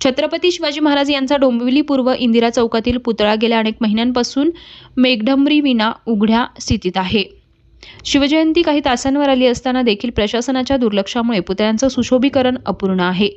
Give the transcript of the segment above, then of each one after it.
छत्रपती शिवाजी महाराज यांचा डोंबिवली पूर्व इंदिरा चौकातील पुतळा गेल्या अनेक महिन्यांपासून मेघडंबरी विना उघड्या स्थितीत आहे. शिवजयंती काही तासांवर आली असताना देखील प्रशासनाच्या दुर्लक्षामुळे पुतळ्यांचं सुशोभीकरण अपूर्ण आहे.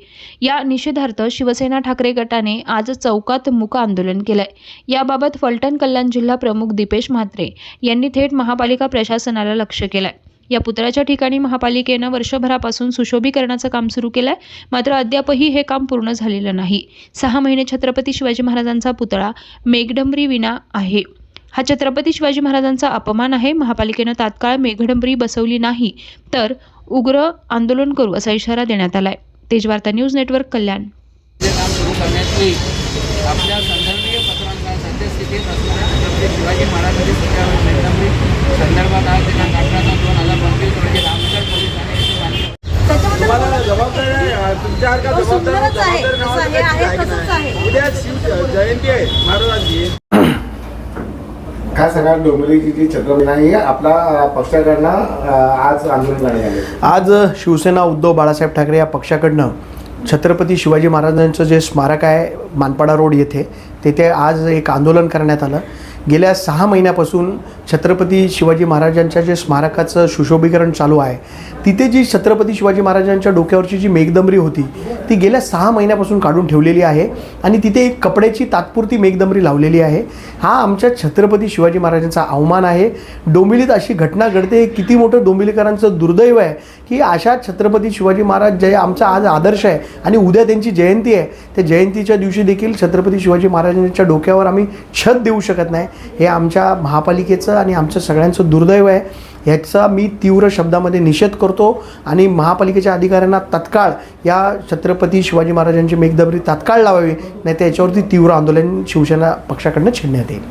या निषेधार्थ शिवसेना ठाकरे गटाने आज चौकात मुक आंदोलन केलंय. याबाबत फलटण कल्याण जिल्हा प्रमुख दीपेश म्हात्रे यांनी थेट महापालिका प्रशासनाला लक्ष केलंय. या पुतळ्याच्या ठिकाणी महापालिकेनं वर्षभरापासून सुशोभीकरणाचं काम सुरू केलंय. मात्र अद्यापही हे काम पूर्ण झालेलं नाही. सहा महिने छत्रपती शिवाजी महाराजांचा पुतळा मेघडंबरी विना आहे. हा छत्रपती शिवाजी महाराजांचा अपमान आहे. महापालिकेनं तात्काळ मेघडंबरी बसवली नाही तर उग्र आंदोलन करू असा इशारा देण्यात आलाय. Tejvarta news network Kalyan. करण्यात आपल्या सुंदरच आहे. जबाबदार असं हे आहे, नावाचं तसंच काही आहे. नाही. उद्या शिव जयंती आहे महाराजांची काय सांगा डोंबिवलीची जी छत्रपती नाही आपला पक्षाकडनं आज आंदोलन आले आज शिवसेना उद्धव बाळासाहेब ठाकरे या पक्षाकडनं छत्रपती शिवाजी महाराजांचं जे स्मारक आहे मानपाडा रोड येथे तेथे आज एक आंदोलन करण्यात आलं गेल्या सहा महिन्यापासून छत्रपती शिवाजी महाराजांच्या जे स्मारकाचं सुशोभीकरण चालू आहे तिथे जी छत्रपती शिवाजी महाराजांच्या डोक्यावरची जी मेघदंबरी होती ती गेल्या सहा महिन्यापासून काढून ठेवलेली आहे आणि तिथे एक कपड्याची तात्पुरती मेघदंबरी लावलेली आहे. हा आमच्या छत्रपती शिवाजी महाराजांचा अवमान आहे. डोंबिवलीत अशी घटना घडते हे किती मोठं डोंबिवलीकरांचं दुर्दैव आहे की अशा छत्रपती शिवाजी महाराज जे आमचा आज आदर्श आहे आणि उद्या त्यांची जयंती आहे त्या जयंतीच्या दिवशी देखील छत्रपती शिवाजी महाराजांच्या डोक्यावर आम्ही छत देऊ शकत नाही. हे आमच्या महापालिकेचं आणि आमचं सगळ्यांचं दुर्दैव आहे. ह्याचा मी तीव्र शब्दामध्ये निषेध करतो आणि महापालिकेच्या अधिकाऱ्यांना तत्काळ या छत्रपती शिवाजी महाराजांची मेघदबरी तात्काळ लावावी नाही तर याच्यावरती तीव्र आंदोलन शिवसेना पक्षाकडनं छेडण्यात येईल.